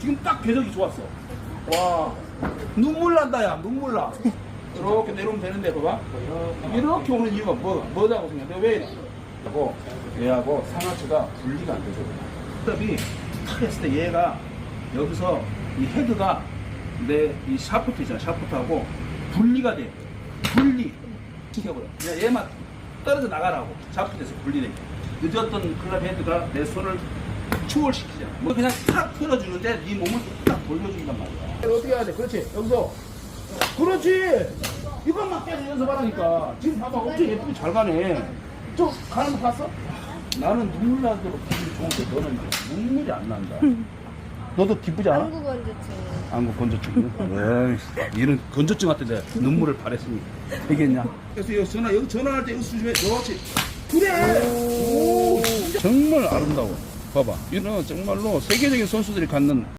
지금 딱 궤적이 좋았어. 와, 눈물 난다, 야, 눈물 나. 이렇게 내려오면 되는데, 봐봐. 이렇게 오는 이유가 뭐, 뭐다고 생각해? 왜? 하고, 얘하고 상하체가 분리가 안 되죠. 스톱이 탁 했을 때 얘가 여기서 이 헤드가 내 이 샤프트 있잖아, 샤프트하고 분리가 돼. 분리. 시켜버려. 얘만 떨어져 나가라고. 샤프트에서 분리돼. 늦었던 클럽 헤드가 내 손을 추월시키잖아. 뭐 그냥 탁 틀어주는데 네 몸을 딱 돌려준단 말이야. 어떻게 해야 돼? 그렇지. 여기서. 그렇지. 이것만 계속 연습하라니까. 지금 봐봐. 엄청 예쁘게 잘 가네. 저 가는 거 봤어? 나는 눈물 나도록 기분이 좋은데 너는 눈물이 안 난다. 너도 기쁘지 않아? 한국 원조증. 안구 건조증. 에이, 이런 건조증한테 내가 눈물을 바랬으니 되겠냐? 그래서 여기 전화 여기 전화할 때 여기 수집해. 그렇지. 그래. 오, 정말 아름다워. 봐봐. 이는 정말로 세계적인 선수들이 갖는